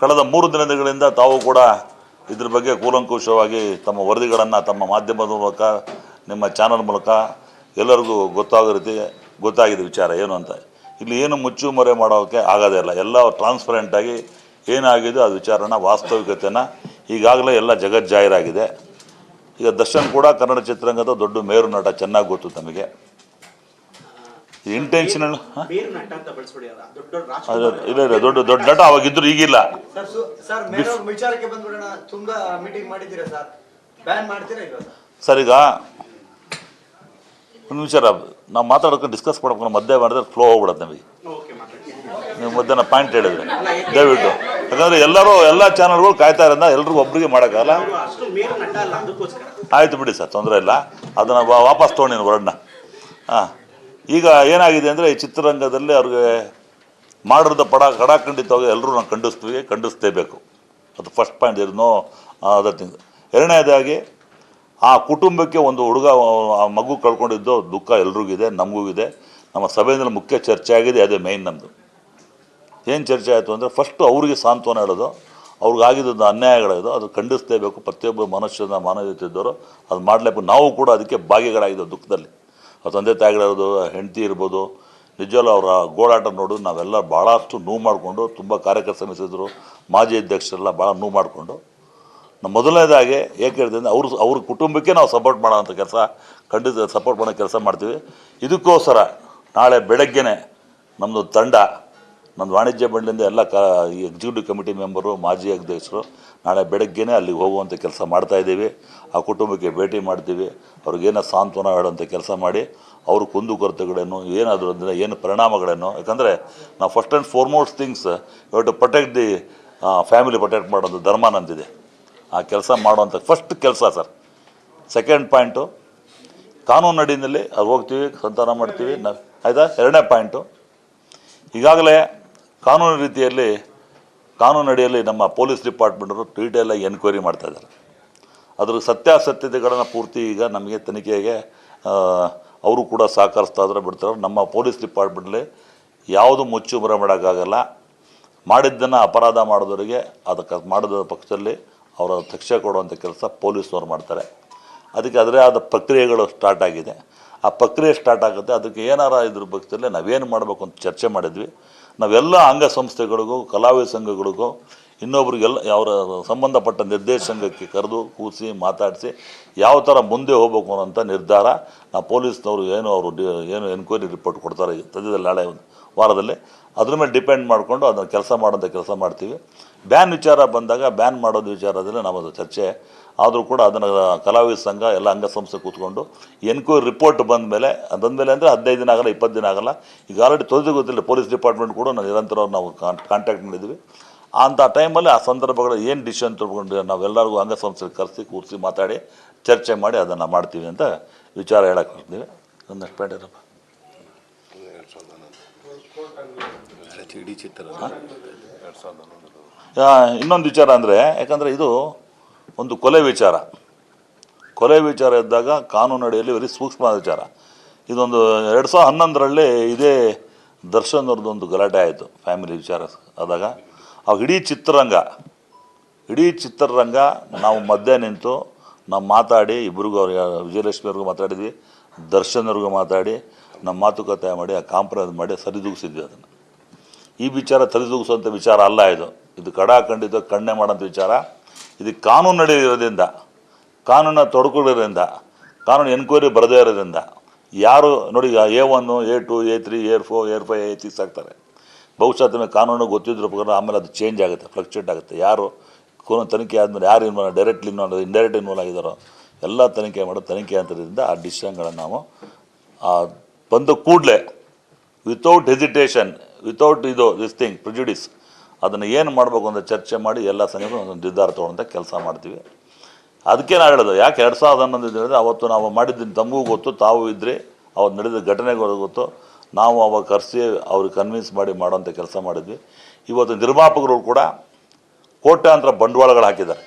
ಕಳೆದ ಮೂರು ದಿನಗಳಿಂದ ತಾವು ಕೂಡ ಇದ್ರ ಬಗ್ಗೆ ಕೂಲಂಕುಷವಾಗಿ ತಮ್ಮ ವರದಿಗಳನ್ನು ತಮ್ಮ ಮಾಧ್ಯಮದ ಮೂಲಕ ನಿಮ್ಮ ಚಾನಲ್ ಮೂಲಕ ಎಲ್ಲರಿಗೂ ಗೊತ್ತಾಗೋ ರೀತಿ ಗೊತ್ತಾಗಿದೆ ವಿಚಾರ ಏನು ಅಂತ. ಇಲ್ಲಿ ಏನು ಮುಚ್ಚು ಮರೆ ಮಾಡೋಕ್ಕೆ ಆಗೋದೇ ಇಲ್ಲ. ಎಲ್ಲ ಟ್ರಾನ್ಸ್ಪರೆಂಟಾಗಿ ಏನಾಗಿದೆ ಅದು ವಿಚಾರನ ವಾಸ್ತವಿಕತೆನ ಈಗಾಗಲೇ ಎಲ್ಲ ಜಗಜ್ಜಾಹೀರಾಗಿದೆ ಈಗ ದರ್ಶನ್ ಕೂಡ ಕನ್ನಡ ಚಿತ್ರರಂಗದ ದೊಡ್ಡ ಮೇರು ನಟ ಚೆನ್ನಾಗಿ ಗೊತ್ತು ತಮಗೆ. ಇಂಟೆನ್ಷನಲ್ ಇಲ್ಲ ಇಲ್ಲ ದೊಡ್ಡ ದೊಡ್ಡ ನಟ ಅವಾಗಿದ್ರು ಈಗಿಲ್ಲ. ಸರ್ ಸರ್ ಮೇಡಮ್ ವಿಚಾರಕ್ಕೆ ಬಂದ್ಬಿಡೋಣ. ತುಂಬಾ ಮೀಟಿಂಗ್ ಮಾಡಿದ್ದೀರಾ ಸರ್ ಬ್ಯಾನ್ ಮಾಡ್ತೀರಾ ಇಲ್ವಾ ಸರ್ ಸರ್ ಈಗ ಒಂದು ವಿಚಾರ ನಾವು ಮಾತಾಡೋಕೆ ಡಿಸ್ಕಸ್ ಮಾಡ್ಕೊಂಡು ಮಧ್ಯ ಮಾಡಿದ್ರೆ ಫ್ಲೋ ಹೋಗ್ಬಿಡತ್ತೆ ನಮಗೆ. ಓಕೆ ಮಾತಾಡಿ ನೀವು ಮಧ್ಯಾಹ್ನ ಪಾಯಿಂಟ್ ಹೇಳಿದ್ರೆ. ದಯವಿಟ್ಟು. ಯಾಕಂದರೆ ಎಲ್ಲರೂ ಎಲ್ಲ ಚಾನಲ್ಗಳು ಕಾಯ್ತಾ ಇರೋದ್ರಿಂದ ಎಲ್ರಿಗೂ ಒಬ್ಬರಿಗೆ ಮಾಡೋಕ್ಕಲ್ಲ ಅವರು ಅಷ್ಟು ಮೇರು ನಟ ಅಲ್ಲ ಅದಕ್ಕೋಸ್ಕರ. ಆಯಿತು ಬಿಡಿ ಸರ್ ತೊಂದರೆ ಇಲ್ಲ. ಅದನ್ನು ವಾ- ವಾಪಸ್ ತೊಗೊಂಡಿನ ವರ್ಡ್ನ ಹಾಂ. ಈಗ ಏನಾಗಿದೆ ಅಂದರೆ ಈ ಚಿತ್ರರಂಗದಲ್ಲಿ ಅವ್ರಿಗೆ ಮಾಡಿರೋದ ಪಡ ಕಡಾಖಂಡಿತವಾಗಿ ಎಲ್ಲರೂ ನಾವು ಖಂಡಿಸ್ತೀವಿ, ಖಂಡಿಸ್ತೇಬೇಕು. ಅದು ಫಸ್ಟ್ ಪಾಯಿಂಟ್ ಇರ್ ನೋ ಅದರ್ ಥಿಂಗ್ ಎರಡನೇದಾಗಿ, ಆ ಕುಟುಂಬಕ್ಕೆ ಒಂದು ಹುಡುಗ, ಆ ಮಗು ಕಳ್ಕೊಂಡಿದ್ದು ದುಃಖ ಎಲ್ರಿಗಿದೆ, ನಮಗೂ ಇದೆ. ನಮ್ಮ ಸಭೆಯಲ್ಲಿ ಮುಖ್ಯ ಚರ್ಚೆ ಆಗಿದೆ, ಅದೇ ಮೇಯ್ನ್ ನಮ್ಮದು ಏನು ಚರ್ಚೆ ಆಯಿತು ಅಂದರೆ ಫಸ್ಟು ಅವರಿಗೆ ಸಾಂತ್ವನ ಹೇಳೋದು ಅವ್ರಿಗಾಗಿದ್ದು ಅನ್ಯಾಯಗಳಾಗಿದೆ ಅದು ಖಂಡಿಸಲೇಬೇಕು ಪ್ರತಿಯೊಬ್ಬ ಮನುಷ್ಯನ ಮಾನವೀಯತೆ ಇದ್ದವರು ಅದು ಮಾಡಲೇಬೇಕು. ನಾವು ಕೂಡ ಅದಕ್ಕೆ ಭಾಗಿಗಳಾಗಿದ್ದೆವು ದುಃಖದಲ್ಲಿ. ತಂದೆ ತಾಯಿಗಳಿರೋದು, ಹೆಂಡತಿ ಇರ್ಬೋದು ನಿಜವಲ್ಲೂ ಅವರ ಗೋಳಾಟ ನೋಡು, ನಾವೆಲ್ಲ ಭಾಳಷ್ಟು ನೋವು ಮಾಡಿಕೊಂಡು ತುಂಬ ಕಾರ್ಯಕರ್ತ ಸಮಿತಿದ್ರು ಮಾಜಿ ಅಧ್ಯಕ್ಷರೆಲ್ಲ ಭಾಳ ನೋವು ಮಾಡಿಕೊಂಡು ನಮ್ಮ ಮೊದಲನೇದಾಗಿ ಏಕೆ ಹೇಳಿದ್ರೆ ಅವ್ರ ಅವ್ರ ಕುಟುಂಬಕ್ಕೆ ನಾವು ಸಪೋರ್ಟ್ ಮಾಡೋಂಥ ಕೆಲಸ, ಖಂಡಿತ ಸಪೋರ್ಟ್ ಮಾಡೋ ಕೆಲಸ ಮಾಡ್ತೀವಿ. ಇದಕ್ಕೋಸ್ಕರ ನಾಳೆ ಬೆಳಗ್ಗೆನೆ ನಮ್ಮದು ತಂಡ ನಮ್ಮದು ವಾಣಿಜ್ಯ ಮಂಡಳಿಯಿಂದ ಎಲ್ಲ ಕ ಎಕ್ಸಿಕ್ಯೂಟಿವ್ ಕಮಿಟಿ ಮೆಂಬರು ಮಾಜಿ ಅಧ್ಯಕ್ಷರು ನಾಳೆ ಬೆಳಗ್ಗೆನೇ ಅಲ್ಲಿಗೆ ಹೋಗುವಂಥ ಕೆಲಸ ಮಾಡ್ತಾ ಇದ್ದೀವಿ. ಆ ಕುಟುಂಬಕ್ಕೆ ಭೇಟಿ ಮಾಡ್ತೀವಿ. ಅವ್ರಿಗೇನೋ ಸಾಂತ್ವನ ಹೇಳುವಂಥ ಕೆಲಸ ಮಾಡಿ ಅವ್ರ ಕುಂದುಕೊರತೆಗಳೇನು ಏನಾದರೂ ಅಂದರೆ ಏನು ಪರಿಣಾಮಗಳೇನು, ಯಾಕಂದರೆ ನಾವು first and foremost things you to protect the family protect ಮಾಡೋದು ಧರ್ಮ ನಂದಿದೆ. ಆ ಕೆಲಸ ಮಾಡುವಂಥ ಫಸ್ಟ್ ಕೆಲಸ ಸರ್ ಸೆಕೆಂಡ್ ಪಾಯಿಂಟು ಕಾನೂನು ಅಡಿಯಲ್ಲಿ ಅದು ಹೋಗ್ತೀವಿ, ಸಂತಾನ ಮಾಡ್ತೀವಿ ನಾವು ಆಯಿತಾ? ಎರಡನೇ ಪಾಯಿಂಟು ಈಗಾಗಲೇ ಕಾನೂನು ರೀತಿಯಲ್ಲಿ, ಕಾನೂನು ಅಡಿಯಲ್ಲಿ ನಮ್ಮ ಪೊಲೀಸ್ ಡಿಪಾರ್ಟ್ಮೆಂಟರು ಡೀಟೇಲಾಗಿ ಎನ್ಕ್ವೈರಿ ಮಾಡ್ತಾಯಿದ್ದಾರೆ ಅದ್ರ ಸತ್ಯಾಸತ್ಯತೆಗಳನ್ನು ಪೂರ್ತಿ ಈಗ ನಮಗೆ ತನಿಖೆಗೆ ಅವರು ಕೂಡ ಸಹಕರಿಸ್ತಾ ಇದ್ರೆ ಬಿಡ್ತಾರೆ. ನಮ್ಮ ಪೊಲೀಸ್ ಡಿಪಾರ್ಟ್ಮೆಂಟ್ಲಿ ಯಾವುದು ಮುಚ್ಚು ಮರ ಮಾಡೋಕ್ಕಾಗಲ್ಲ. ಮಾಡಿದ್ದನ್ನು ಅಪರಾಧ ಮಾಡಿದವರಿಗೆ ಅದಕ್ಕೆ ಮಾಡಿದ ಪಕ್ಷದಲ್ಲಿ ಅವರ ಶಿಕ್ಷೆ ಕೊಡುವಂಥ ಕೆಲಸ ಪೊಲೀಸ್ನವ್ರು ಮಾಡ್ತಾರೆ. ಅದಕ್ಕೆ ಅದರೇ ಆದ ಪ್ರಕ್ರಿಯೆಗಳು ಸ್ಟಾರ್ಟ್ ಆಗಿದೆ. ಆ ಪ್ರಕ್ರಿಯೆ ಸ್ಟಾರ್ಟ್ ಆಗುತ್ತೆ. ಅದಕ್ಕೆ ಏನಾರ ಇದ್ರ ಪಕ್ಷದಲ್ಲಿ ನಾವೇನು ಮಾಡಬೇಕು ಅಂತ ಚರ್ಚೆ ಮಾಡಿದ್ವಿ. ನಾವೆಲ್ಲ ಅಂಗಸಂಸ್ಥೆಗಳಿಗೂ, ಕಲಾವಿದ ಸಂಘಗಳಿಗೂ ಇನ್ನೊಬ್ರಿಗೆಲ್ಲ ಅವರ ಸಂಬಂಧಪಟ್ಟ ನಿರ್ದೇಶನಕ್ಕೆ ಕರೆದು ಕೂಸಿ ಮಾತಾಡಿಸಿ ಯಾವ ಥರ ಮುಂದೆ ಹೋಗ್ಬೇಕು ಅನ್ನೋಂಥ ನಿರ್ಧಾರ ನಾ ಪೊಲೀಸ್ನವರು ಏನು ಅವರು ಏನು ಎನ್ಕ್ವೈರಿ ರಿಪೋರ್ಟ್ ಕೊಡ್ತಾರೆ ಸದ್ಯದಲ್ಲಿ ನಾಳೆ ಒಂದು ವಾರದಲ್ಲಿ, ಅದ್ರ ಮೇಲೆ ಡಿಪೆಂಡ್ ಮಾಡಿಕೊಂಡು ಅದನ್ನು ಕೆಲಸ ಮಾಡೋಂಥ ಕೆಲಸ ಮಾಡ್ತೀವಿ. ಬ್ಯಾನ್ ವಿಚಾರ ಬಂದಾಗ, ಬ್ಯಾನ್ ಮಾಡೋದು ವಿಚಾರದಲ್ಲಿ ನಮ್ಮದು ಚರ್ಚೆ. ಆದರೂ ಕೂಡ ಅದನ್ನು ಕಲಾವಿದ ಸಂಘ, ಎಲ್ಲ ಅಂಗಸಂಸ್ಥೆ ಕೂತ್ಕೊಂಡು ಎನ್ಕ್ವೈರಿ ರಿಪೋರ್ಟ್ ಬಂದ ಮೇಲೆ, ಬಂದಮೇಲೆ ಅಂದರೆ ಹದಿನೈದು ದಿನ ಆಗಲ್ಲ, ಇಪ್ಪತ್ತು ದಿನ ಆಗಲ್ಲ ಈಗ ಆಲ್ರೆಡಿ ತೊಂದರೆ ಗೊತ್ತಿಲ್ಲ, ಪೊಲೀಸ್ ಡಿಪಾರ್ಟ್ಮೆಂಟ್ ಕೂಡ ನಾವು ನಿರಂತರವಾಗಿ ನಾವು ಕಾಂಟ್ಯಾಕ್ಟ್ ಮಾಡಿದ್ವಿ ಅಂಥ ಟೈಮಲ್ಲಿ ಆ ಸಂದರ್ಭಗಳು ಏನು ಡಿಸಿಷನ್ ತೊಗೊಂಡು ನಾವೆಲ್ಲರಿಗೂ ಅಂಗಸಂಸ್ಥೆ ಕರೆಸಿ ಕೂರಿಸಿ ಮಾತಾಡಿ ಚರ್ಚೆ ಮಾಡಿ ಅದನ್ನು ಮಾಡ್ತೀವಿ ಅಂತ ವಿಚಾರ ಹೇಳಕ್ಕೆ ಬರ್ತೀವಿ ಚಿತ್ರ ಆ, ಇನ್ನೊಂದು ವಿಚಾರ ಅಂದರೆ ಯಾಕಂದರೆ ಇದು ಒಂದು ಕೊಲೆ ವಿಚಾರ. ಕೊಲೆ ವಿಚಾರ ಇದ್ದಾಗ ಕಾನೂನು ಅಡಿಯಲ್ಲಿ ವೆರಿ ಸೂಕ್ಷ್ಮ ವಿಚಾರ. ಇದೊಂದು ಎರಡು ಸಾವಿರದ ಹನ್ನೊಂದರಲ್ಲಿ ಇದೇ ದರ್ಶನ್ ಅವ್ರದ್ದೊಂದು ಗಲಾಟೆ ಆಯಿತು ಫ್ಯಾಮಿಲಿ ವಿಚಾರ ಆದಾಗ. ಆ ಇಡೀ ಚಿತ್ರರಂಗ ಇಡೀ ಚಿತ್ರರಂಗ ನಾವು ಮಧ್ಯೆ ನಿಂತು ನಾವು ಮಾತಾಡಿ ಇಬ್ಬರಿಗೂ ಅವ್ರಿಗೆ ವಿಜಯಲಕ್ಷ್ಮಿ ಅವ್ರಿಗೂ ಮಾತಾಡಿದ್ವಿ, ದರ್ಶನ್ ಅವ್ರಿಗೂ ಮಾತಾಡಿ ನಮ್ಮ ಮಾತುಕತೆ ಮಾಡಿ, ಆ ಕಾಂಪ್ರಮೈಸ್ ಮಾಡಿ ಸರಿದೂಗಿಸಿದ್ವಿ ಅದನ್ನು. ಈ ವಿಚಾರ ಸರಿದೂಗಿಸುವಂಥ ವಿಚಾರ ಅಲ್ಲ ಇದು. ಇದು ಕಡಾ ಖಂಡಿತ ಕಣ್ಣೆ ಮಾಡೋಂಥ ವಿಚಾರ. ಇದು ಕಾನೂನು ನಡೆಯೋದ್ರಿಂದ ಕಾನೂನ ತೊಡಕೊಳ್ಳೋದ್ರಿಂದ, ಕಾನೂನು ಎನ್ಕ್ವೈರಿ ಬರದೇ ಇರೋದ್ರಿಂದ, ಯಾರು ನೋಡಿ A one A two A three A four A five A six ಆಗ್ತಾರೆ. ಬಹುಶಃ ತಮಗೆ ಕಾನೂನು ಗೊತ್ತಿದ್ರ ಪ್ರಕಾರ ಆಮೇಲೆ ಅದು ಚೇಂಜ್ ಆಗುತ್ತೆ ಫ್ಲಕ್ಚುಯೇಟ್ ಆಗುತ್ತೆ. ಯಾರು ಕೋನ ತನಿಖೆ ಆದಮೇಲೆ ಯಾರು involve directly involve indirect involve ಆಗಿದ್ದಾರೋ ಎಲ್ಲ ತನಿಖೆ ಮಾಡೋ ತನಿಖೆ ಅಂತದ್ರಿಂದ ಆ ಡಿಸಿಷನ್ಗಳನ್ನು ನಾವು ಬಂದ ಕೂಡಲೇ ವಿತೌಟ್ ಹೆಸಿಟೇಷನ್ ವಿತೌಟ್ ಇದು ದಿಸ್ ಥಿಂಗ್ ಪ್ರಿಜುಡಿಸ್ ಅದನ್ನು ಏನು ಮಾಡಬೇಕು ಅಂತ ಚರ್ಚೆ ಮಾಡಿ ಎಲ್ಲ ಸಂಘದ ಒಂದು ನಿರ್ಧಾರ ತೊಗೊಳ್ಳೋಂಥ ಕೆಲಸ ಮಾಡ್ತೀವಿ. ಅದಕ್ಕೆ ನಾನು ಹೇಳೋದು, ಯಾಕೆ ಎರಡು ಸಾವಿರದ ಹನ್ನೊಂದು ಅವತ್ತು ನಾವು ಮಾಡಿದ್ದೀನಿ ತಮಗೂ ಗೊತ್ತು, ತಾವು ಇದ್ದರೆ ಅವತ್ತು ನಡೆದ ಘಟನೆಗಳು ಗೊತ್ತು ನಾವು ಅವಾಗ ಕರೆಸಿ ಅವ್ರಿಗೆ ಕನ್ವಿನ್ಸ್ ಮಾಡಿ ಮಾಡೋಂಥ ಕೆಲಸ ಮಾಡಿದ್ವಿ. ಇವತ್ತು ನಿರ್ಮಾಪಕರು ಕೂಡ ಕೋಟ್ಯಾಂತರ ಬಂಡವಾಳಗಳು ಹಾಕಿದ್ದಾರೆ.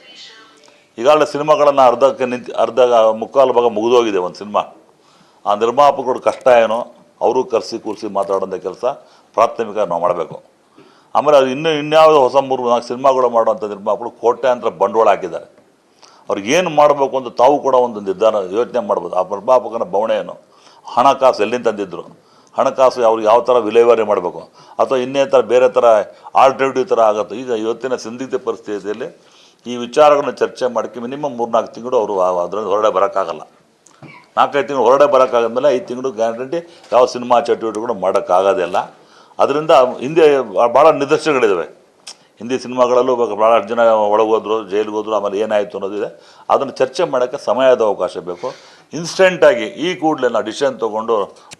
ಈಗಾಗಲೇ ಸಿನಿಮಾಗಳನ್ನು ಅರ್ಧಕ್ಕೆ ನಿಂತು ಅರ್ಧ ಮುಕ್ಕಾಲು ಭಾಗ ಮುಗಿದೋಗಿದೆ ಒಂದು ಸಿನಿಮಾ. ಆ ನಿರ್ಮಾಪಕರು ಕಷ್ಟ ಏನೋ? ಅವರು ಕರೆಸಿ ಕೂರಿಸಿ ಮಾತಾಡೋಂಥ ಕೆಲಸ ಪ್ರಾಥಮಿಕ ನಾವು ಮಾಡಬೇಕು. ಆಮೇಲೆ ಅದು ಇನ್ನೂ ಇನ್ಯಾವುದೋ ಹೊಸ ಮೂರು ನಾಲ್ಕು ಸಿನಿಮಾಗಳು ಮಾಡುವಂಥ ನಿರ್ಮಾಪಕರು ಕೋಟ್ಯಾಂತರ ಬಂಡವಾಳ ಹಾಕಿದ್ದಾರೆ. ಅವ್ರಿಗೆ ಏನು ಮಾಡಬೇಕು ಅಂತ ತಾವು ಕೂಡ ಒಂದು ನಿರ್ಧಾರ ಯೋಚನೆ ಮಾಡ್ಬೋದು. ಆ ನಿರ್ಮಾಪಕನ ಬವಣೆ ಏನು? ಹಣಕಾಸು ಎಲ್ಲಿಂದ ತಂದಿದ್ರು? ಹಣಕಾಸು ಅವ್ರಿಗೆ ಯಾವ ಥರ ವಿಲೇವಾರಿ ಮಾಡಬೇಕು? ಅಥವಾ ಇನ್ನೇ ಥರ ಬೇರೆ ಥರ ಆಲ್ಟರ್ನೇಟಿವ್ ಥರ ಆಗುತ್ತೆ? ಈಗ ಇವತ್ತಿನ ಸಂದಿಗ್ಧ ಪರಿಸ್ಥಿತಿಯಲ್ಲಿ ಈ ವಿಚಾರಗಳನ್ನ ಚರ್ಚೆ ಮಾಡೋಕ್ಕೆ ಮಿನಿಮಮ್ ಮೂರ್ನಾಲ್ಕು ತಿಂಗಳು ಅವರು ಅದರಿಂದ ಹೊರಡೆ ಬರೋಕ್ಕಾಗಲ್ಲ. ನಾಲ್ಕೈದು ತಿಂಗಳು ಹೊರಡೆ ಬರೋಕ್ಕಾಗದ್ಮೇಲೆ ಐದು ತಿಂಗಳು ಗ್ಯಾರಂಟಿ ಯಾವ ಸಿನಿಮಾ ಚಟುವಟಿಕೆಗಳು ಮಾಡೋಕ್ಕಾಗೋದಿಲ್ಲ. ಅದರಿಂದ ಹಿಂದೆ ಭಾಳ ನಿದರ್ಶನಗಳಿದ್ದಾವೆ ಹಿಂದಿ ಸಿನಿಮಾಗಳಲ್ಲೂ ಭಾಳಷ್ಟು ಜನ ಒಳಗೋದ್ರು ಜೈಲಿಗೆ ಹೋದ್ರು, ಆಮೇಲೆ ಏನಾಯಿತು ಅನ್ನೋದಿದೆ. ಅದನ್ನು ಚರ್ಚೆ ಮಾಡೋಕ್ಕೆ ಸಮಯದ ಅವಕಾಶ ಬೇಕು. ಇನ್ಸ್ಟೆಂಟಾಗಿ ಈ ಕೂಡಲೇ ನಾವು ಡಿಸಿಷನ್ ತೊಗೊಂಡು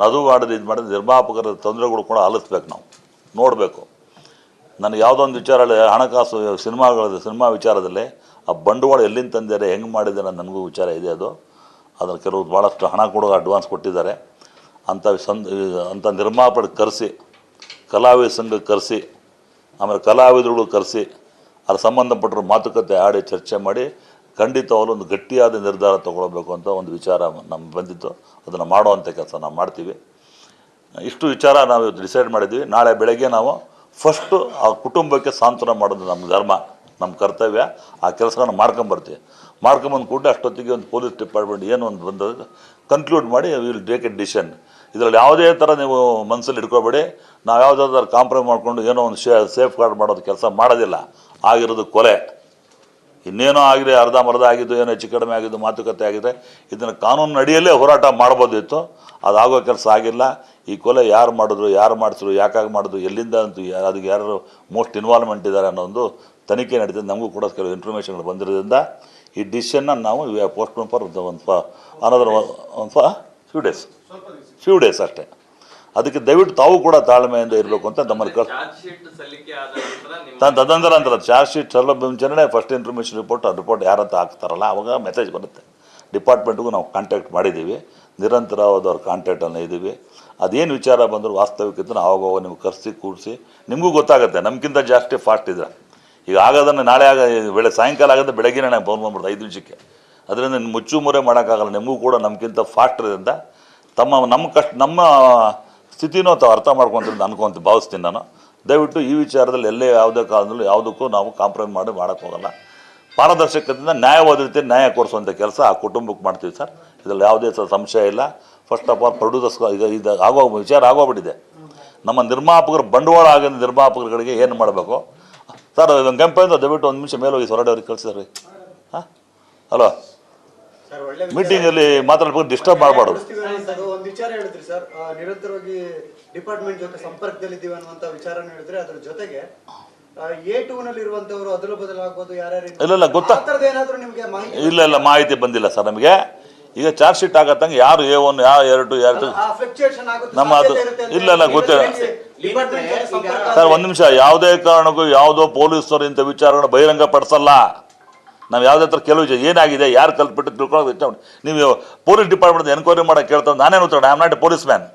ಅದು ಮಾಡೋದು ಇದು ಮಾಡಿದ್ರೆ ನಿರ್ಮಾಪಕರ ತೊಂದರೆಗಳು ಕೂಡ ಆಲಿಸ್ಬೇಕು ನಾವು. ನೋಡಬೇಕು. ನನಗೆ ಯಾವುದೋ ಒಂದು ವಿಚಾರ ಹಣಕಾಸು ಸಿನಿಮಾಗಳ ಸಿನಿಮಾ ವಿಚಾರದಲ್ಲಿ ಆ ಬಂಡವಾಳ ಎಲ್ಲಿಂದ ತಂದಿದ್ದಾರೆ, ಹೆಂಗೆ ಮಾಡಿದ್ದಾರೆ ನನಗೂ ವಿಚಾರ ಇದೆ ಅದು. ಅದನ್ನು ಕೆಲವು ಭಾಳಷ್ಟು ಹಣ ಕೂಡ ಅಡ್ವಾನ್ಸ್ ಕೊಟ್ಟಿದ್ದಾರೆ. ಅಂಥ ಸಂದ್, ಅಂಥ ನಿರ್ಮಾಪಕ ಕರೆಸಿ, ಕಲಾವಿದ ಸಂಘಕ್ಕೆ ಕರೆಸಿ, ಆಮೇಲೆ ಕಲಾವಿದರುಗಳು ಕರೆಸಿ, ಅದ್ರ ಸಂಬಂಧಪಟ್ಟರು ಮಾತುಕತೆ ಆಡಿ ಚರ್ಚೆ ಮಾಡಿ ಖಂಡಿತವಾಗ್ಲೂ ಒಂದು ಗಟ್ಟಿಯಾದ ನಿರ್ಧಾರ ತಗೊಳ್ಬೇಕು ಅಂತ ಒಂದು ವಿಚಾರ ನಮ್ಗೆ ಬಂದಿತ್ತು. ಅದನ್ನು ಮಾಡುವಂಥ ಕೆಲಸ ನಾವು ಮಾಡ್ತೀವಿ. ಇಷ್ಟು ವಿಚಾರ ನಾವು ಡಿಸೈಡ್ ಮಾಡಿದ್ವಿ. ನಾಳೆ ಬೆಳಗ್ಗೆ ನಾವು ಫಸ್ಟು ಆ ಕುಟುಂಬಕ್ಕೆ ಸಾಂತ್ವನ ಮಾಡೋದು ನಮ್ಮ ಧರ್ಮ, ನಮ್ಮ ಕರ್ತವ್ಯ. ಆ ಕೆಲಸವನ್ನು ಮಾಡ್ಕೊಂಬರ್ತೀವಿ ಮಾಡ್ಕೊಂಬಂದು ಕೂಡ ಅಷ್ಟೊತ್ತಿಗೆ ಒಂದು ಪೊಲೀಸ್ ಡಿಪಾರ್ಟ್ಮೆಂಟ್ ಏನು ಒಂದು ಬಂದ ಕನ್ಕ್ಲೂಡ್ ಮಾಡಿ ವಿಲ್ ಟೇಕ್ ಎ ಡಿಸಿಷನ್ ಇದರಲ್ಲಿ ಯಾವುದೇ ಥರ ನೀವು ಮನಸ್ಸಲ್ಲಿ ಇಟ್ಕೋಬೇಡಿ. ನಾವು ಯಾವುದಾದ್ರು ಕಾಂಪ್ರಮೈಸ್ ಮಾಡಿಕೊಂಡು ಏನೋ ಒಂದು ಶೇ ಸೇಫ್ ಗಾರ್ಡ್ ಮಾಡೋದು ಕೆಲಸ ಮಾಡೋದಿಲ್ಲ. ಆಗಿರೋದು ಕೊಲೆ. ಇನ್ನೇನೋ ಆಗಿದೆ, ಅರ್ಧ ಮರ್ಧ ಆಗಿದ್ದು, ಏನೋ ಹೆಚ್ಚು ಕಡಿಮೆ ಆಗಿದ್ದು, ಮಾತುಕತೆ ಆಗಿದೆ. ಇದನ್ನು ಕಾನೂನು ಅಡಿಯಲ್ಲೇ ಹೋರಾಟ ಮಾಡ್ಬೋದಿತ್ತು ಅದಾಗೋ ಕೆಲಸ ಆಗಿಲ್ಲ. ಈ ಕೊಲೆ ಯಾರು ಮಾಡಿದ್ರು, ಯಾರು ಮಾಡಿಸಿದ್ರು, ಯಾಕಾಗಿ ಮಾಡಿದ್ರು, ಎಲ್ಲಿಂದ ಅಂತೂ ಅದಕ್ಕೆ ಯಾರು ಮೋಸ್ಟ್ ಇನ್ವಾಲ್ವ್ಮೆಂಟ್ ಇದ್ದಾರೆ ಅನ್ನೋ ಒಂದು ತನಿಖೆ ನಡೀತದೆ. ನಮಗೂ ಕೂಡ ಕೆಲವು ಇನ್ಫಾರ್ಮೇಷನ್ಗಳು ಬಂದಿರೋದ್ರಿಂದ ಈ ಡಿಸಿಷನ್ನ ನಾವು ಪೋಸ್ಟ್ ಫಾರ್ ಒಂದು ಫ ಅನದರ್ ಒಂದು ಫ ಫ್ಯೂ ಡೇಸ್ ಫ್ಯೂ ಡೇಸ್ ಅಷ್ಟೇ. ಅದಕ್ಕೆ ದಯವಿಟ್ಟು ತಾವು ಕೂಡ ತಾಳ್ಮೆಯಿಂದ ಇರಬೇಕು ಅಂತ ನಮ್ಮಲ್ಲಿ ಕಳ್ ತನ್ನ ತದಂತರ ಅಂತಾರೆ ಚಾರ್ಜ್ ಶೀಟ್ ಸಲ್ಲ ಮುಂಚೆನೇ ಫಸ್ಟ್ ಇನ್ಫಾರ್ಮೇಷನ್ ರಿಪೋರ್ಟ್ ಆ ರಿಪೋರ್ಟ್ ಯಾರಂತ ಹಾಕ್ತಾರಲ್ಲ ಅವಾಗ ಮೆಸೇಜ್ ಬರುತ್ತೆ. ಡಿಪಾರ್ಟ್ಮೆಂಟ್ಗೂ ನಾವು ಕಾಂಟ್ಯಾಕ್ಟ್ ಮಾಡಿದ್ದೀವಿ. ನಿರಂತರವಾದವ್ರ ಕಾಂಟ್ಯಾಕ್ಟನ್ನು ಇದ್ದೀವಿ. ಅದೇನು ವಿಚಾರ ಬಂದರೂ ವಾಸ್ತವಿಕತೆ ನಾವು ಆವಾಗ ನಿಮ್ಗೆ ಕರೆಸಿ ಕೂಡಿಸಿ ನಿಮಗೂ ಗೊತ್ತಾಗುತ್ತೆ. ನಮಗಿಂತ ಜಾಸ್ತಿ ಫಾಸ್ಟ್ ಇದ್ರೆ. ಈಗ ಆಗೋದನ್ನು ನಾಳೆ ಆಗ ಬೆಳೆ ಸಾಯಂಕಾಲ ಆಗೋದು ಬೆಳಗ್ಗೆನೇ ನಾನು ಫೋನ್ ಮಾಡ್ಬಿಡ್ದು ಐದು ನಿಮಿಷಕ್ಕೆ. ಅದರಿಂದ ಮುಚ್ಚು ಮುರೆ ಮಾಡೋಕ್ಕಾಗಲ್ಲ. ನಿಮಗೂ ಕೂಡ ನಮಗಿಂತ ಫಾಸ್ಟ್ ಇರೋದ್ರಿಂದ ತಮ್ಮ ನಮ್ಮ ಕಷ್ಟ ನಮ್ಮ ಸ್ಥಿತಿನೂ ತಾವು ಅರ್ಥ ಮಾಡ್ಕೊಂತ ಅನ್ಕೊಂತ ಭಾವಿಸ್ತೀನಿ ನಾನು. ದಯವಿಟ್ಟು ಈ ವಿಚಾರದಲ್ಲಿ ಎಲ್ಲೇ ಯಾವುದೇ ಕಾಲದಲ್ಲೂ ಯಾವುದಕ್ಕೂ ನಾವು ಕಾಂಪ್ರಮೈಸ್ ಮಾಡಿ ಮಾಡೋಕ್ಕೆ ಹೋಗಲ್ಲ. ಪಾರದರ್ಶಕತೆಯಿಂದ ನ್ಯಾಯವಾದ ರೀತಿ ನ್ಯಾಯ ಕೊಡಿಸುವಂಥ ಕೆಲಸ ಆ ಕುಟುಂಬಕ್ಕೆ ಮಾಡ್ತೀವಿ ಸರ್. ಇದರಲ್ಲಿ ಯಾವುದೇ ಸಹ ಸಂಶಯ ಇಲ್ಲ. ಫಸ್ಟ್ ಆಫ್ ಆಲ್ ಪ್ರೊಡ್ಯೂಸರ್ಸ್ ಈಗ ಇದು ಆಗೋ ವಿಚಾರ ಆಗೋಗ್ಬಿಟ್ಟಿದೆ. ನಮ್ಮ ನಿರ್ಮಾಪಕರು ಬಂಡವಾಳ ಆಗಿದ್ದ ನಿರ್ಮಾಪಕರುಗಳಿಗೆ ಏನು ಮಾಡಬೇಕು? ಸರ್ ಇದೊಂದು ಕಂಪನಿಯಿಂದ ದಯವಿಟ್ಟು ಒಂದು ನಿಮಿಷ ಮೇಲೆ ಹೋಗಿ ಹೊರಡೆ ಅವ್ರಿಗೆ ಕಳಿಸಿದ್ರಿ. ಹಾಂ? ಹಲೋ. ಮೀಟಿಂಗಲ್ಲಿ ಮಾತಾಡ್ಬೇಕು ಡಿಸ್ಟರ್ಬ್ ಮಾಡಬಾರ್ದು. ಒಂದು ವಿಚಾರ ಹೇಳಿದ್ರಿ ಸರ್. ನಿರಂತರವಾಗಿ ಡಿಪಾರ್ಟ್ಮೆಂಟ್ ಜೊತೆ ಸಂಪರ್ಕದಲ್ಲಿದ್ದೀವಿ ಅನ್ನುವಂತ ವಿಚಾರನ ಹೇಳಿದ್ರೆ ಅದ್ರ ಜೊತೆಗೆ ಎ ಟೂ ನಲ್ಲಿ ಇರುವಂತವ್ರು ಅದಲು ಬದಲಾಗ್ಬೋದು ಯಾರ್ಯಾರು ಇಲ್ಲ, ಇಲ್ಲ, ಗೊತ್ತಾ- ಏನಾದ್ರು ನಿಮ್ಗೆ ಮಾಹಿತಿ ಇಲ್ಲ ಇಲ್ಲ ಮಾಹಿತಿ ಬಂದಿಲ್ಲ ಸರ್ ನಮಗೆ. ಈಗ ಚಾರ್ಜ್ ಶೀಟ್ ಆಗತ್ತಂಗೆ ಯಾರು ಎ ಒನ್ ಯಾವ ಎರಡು ಎರಡು ಆ ಫ್ಲಕ್ಚುಯೇಷನ್ ಆಗುತ್ತೆ ನಮ್ಮ ಅದು- ಇಲ್ಲ, ಇಲ್ಲ, ಗೊತ್ತಿಲ್ಲ. ಸರ್ ಒಂದು ನಿಮಿಷ ಯಾವುದೇ ಕಾರಣಕ್ಕೂ ಯಾವುದೋ ಪೊಲೀಸರು ಇಂಥ ವಿಚಾರಗಳನ್ನ ಬಹಿರಂಗ ಪಡಿಸಲ್ಲ. ನಾವು ಯಾವುದೇ ಥರ ಕೆಲವು ವಿಷಯ ಏನಾಗಿದೆ ಯಾರು ಕಲ್ಪಿಟ್ಟು ತಿಳ್ಕೊಳ್ಳೋದು ಇಷ್ಟ. ನೀವು ಪೊಲೀಸ್ ಡಿಪಾರ್ಟ್ಮೆಂಟ್ ಎನ್ಕ್ವೈರಿ ಮಾಡೋಕೆ ಕೇಳ್ತಾರೆ ನಾನೇನು ಉತ್ತರ I am not a policeman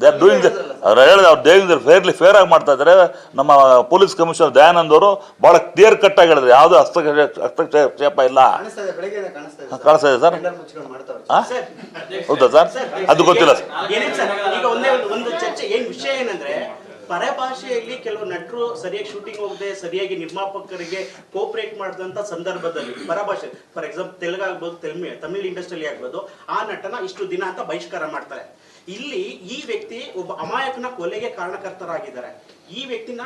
they are doing ಅವ್ರು ಹೇಳಿದ್ರೆ ಅವ್ರು ಡೇವಿಂಗ್ ಫೇರ್ಲಿ ಫೇರ್ ಆಗಿ ಮಾಡ್ತಾ ಇದ್ದಾರೆ ನಮ್ಮ ಪೊಲೀಸ್ ಕಮಿಷನರ್ ದಯಾನಂದ್ ಅವರು ಭಾಳ ಕ್ಲಿಯರ್ ಕಟ್ ಆಗಿ ಹೇಳಿದ್ರು ಯಾವುದೋ ಹಸ್ತಕ್ಷೇಪ ಇಲ್ಲ. ಕಾಣಿಸ್ತಾ ಇದೆ? ಸರ್. ಹೌದಾ ಸರ್? ಅದು ಗೊತ್ತಿಲ್ಲ. ಸರ್. ಪರಭಾಷೆಯಲ್ಲಿ ಕೆಲವು ನಟರು ಸರಿಯಾಗಿ ಶೂಟಿಂಗ್ ಹೋಗದೆ, ಸರಿಯಾಗಿ ನಿರ್ಮಾಪಕರಿಗೆ ಕೋಪರೇಟ್ ಮಾಡಿದಂಥ ಸಂದರ್ಭದಲ್ಲಿ, ಪರಭಾಷೆ ಫಾರ್ ಎಕ್ಸಾಂಪಲ್ ತೆಲುಗು ಆಗ್ಬೋದು ತೆಲ್ಮಿ ತಮಿಳ್ ಇಂಡಸ್ಟ್ರಿಯಲ್ಲಿ ಆಗ್ಬೋದು, ಆ ನಟನ ಇಷ್ಟು ದಿನ ಅಂತ ಬಹಿಷ್ಕಾರ ಮಾಡ್ತಾರೆ. ಇಲ್ಲಿ ಈ ವ್ಯಕ್ತಿ ಒಬ್ಬ ಅಮಾಯಕನ ಕೊಲೆಗೆ ಕಾರಣಕರ್ತರಾಗಿದ್ದಾರೆ. ಈ ವ್ಯಕ್ತಿನ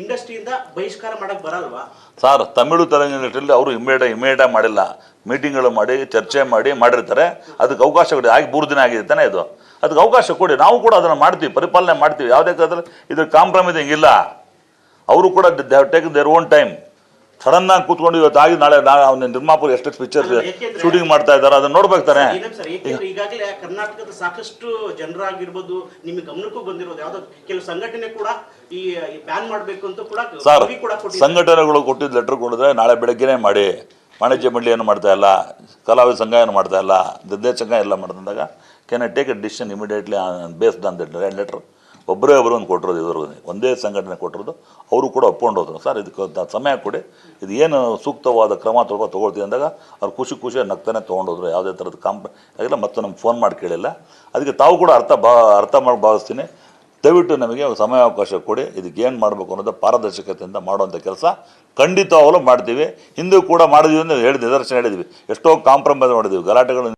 ಇಂಡಸ್ಟ್ರಿಯಿಂದ ಬಹಿಷ್ಕಾರ ಮಾಡಕ್ ಬರಲ್ವಾ? ಸರ್, ತಮಿಳು ತೆಲಂಗಾಣದಲ್ಲಿ ಅವರು ಇಮ್ಮಿಡಿಯೇಟ್ ಇಮೇಡ ಮಾಡಿಲ್ಲ. ಮೀಟಿಂಗ್ಗಳು ಮಾಡಿ, ಚರ್ಚೆ ಮಾಡಿ ಮಾಡಿರ್ತಾರೆ. ಅದಕ್ಕೆ ಅವಕಾಶ ಕೊಡಿ. ಆಗಿ ಮೂರು ದಿನ ಆಗಿದೆ ತಾನೇ ಇದು? ಅದಕ್ಕೆ ಅವಕಾಶ ಕೊಡಿ. ನಾವು ಕೂಡ ಅದನ್ನು ಮಾಡ್ತೀವಿ ಪರಿಪಾಲನೆ ಮಾಡ್ತೀವಿ. ಯಾವುದೇ ಕಾಲದಲ್ಲಿ ಇದ್ರ ಕಾಂಪ್ರಮೈಸಿಂಗ್ ಇಲ್ಲ ಅವರು ಕೂಡ ಟೇಕ್ ದೇರ್ ಓನ್ ಟೈಮ್ ಸಡನ್ನಾಗಿ ಕೂತ್ಕೊಂಡು ಇವತ್ತು ಆಗಿ ನಾಳೆ ನಾಳೆ ಅವನ ನಿರ್ಮಾಪುರ ಎಷ್ಟೆಷ್ಟು ಪಿಕ್ಚರ್ ಶೂಟಿಂಗ್ ಮಾಡ್ತಾ ಇದ್ದಾರೆ ಅದನ್ನ ನೋಡ್ಬೇಕಾರೆ ತಾನೆ. ಈಗಾಗಲೇ ಕರ್ನಾಟಕದ ಸಾಕಷ್ಟು ಜನರಾಗಿರ್ಬೋದು ನಿಮಗೆ ಗಮನಕ್ಕೂ ಬಂದಿರೋದು ಯಾವ್ದೋ ಕೆಲವು ಸಂಘಟನೆ ಕೂಡ ಈ ಬ್ಯಾನ್ ಮಾಡಬೇಕು ಅಂತ ಕೂಡ ಸರ್. ಸಂಘಟನೆಗಳು ಕೊಟ್ಟಿದ್ದ ಲೆಟರ್ ಕೊಡಿದ್ರೆ ನಾಳೆ ಬೆಳಗ್ಗೆನೇ ಮಾಡಿ. ವಾಣಿಜ್ಯ ಮಂಡಳಿಯನ್ನು ಮಾಡ್ತಾ ಇಲ್ಲ, ಕಲಾವಿದ ಸಂಘ ಏನು ಮಾಡ್ತಾ ಇಲ್ಲ ಸಂಘ ಎಲ್ಲ ಮಾಡ್ದಂದಾಗ can I take a decision immediately based on that letter ಒಬ್ಬರೇ ಒಬ್ಬರು ಒಂದು ಕೊಟ್ಟಿರೋದು ಒಂದೇ ಸಂಘಟನೆ ಕೊಟ್ಟಿರೋದು. ಅವರು ಕೂಡ ಒಪ್ಕೊಂಡು ಹೋದ್ರು. ಸರ್ ಇದಕ್ಕೆ ಸಮಯ ಕೊಡಿ. ಇದು ಏನು ಸೂಕ್ತವಾದ ಕ್ರಮ ತಗೋ ತೊಗೊಳ್ತೀವಿ ಅಂದಾಗ ಅವ್ರು ಖುಷಿ ಖುಷಿ ನಗ್ತಾನೆ ತೊಗೊಂಡೋದ್ರು ಯಾವುದೇ ಥರದ ಕಾಂಪ್ ಆಗಿಲ್ಲ ಮತ್ತೆ ನಮ್ಗೆ ಫೋನ್ ಮಾಡಿ ಕೇಳಿಲ್ಲ. ಅದಕ್ಕೆ ತಾವು ಕೂಡ ಅರ್ಥ ಬಾ, ಅರ್ಥ ಮಾಡಿ ಭಾವಿಸ್ತೀನಿ. ದಯವಿಟ್ಟು ನಮಗೆ ಸಮಯಾವಕಾಶ ಕೊಡಿ. ಇದಕ್ಕೆ ಏನು ಮಾಡಬೇಕು ಅನ್ನೋದು ಪಾರದರ್ಶಕತೆಯಿಂದ ಮಾಡುವಂಥ ಕೆಲಸ ಖಂಡಿತವಾಗಲೂ ಮಾಡ್ತೀವಿ. ಹಿಂದೂ ಕೂಡ ಮಾಡಿದ್ವಿ ಅಂತ ಹೇಳಿ ನಿದರ್ಶನ ಹೇಳಿದ್ವಿ. ಎಷ್ಟೋ ಕಾಂಪ್ರಮೈಸ್ ಮಾಡಿದ್ವಿ, ಗಲಾಟೆಗಳು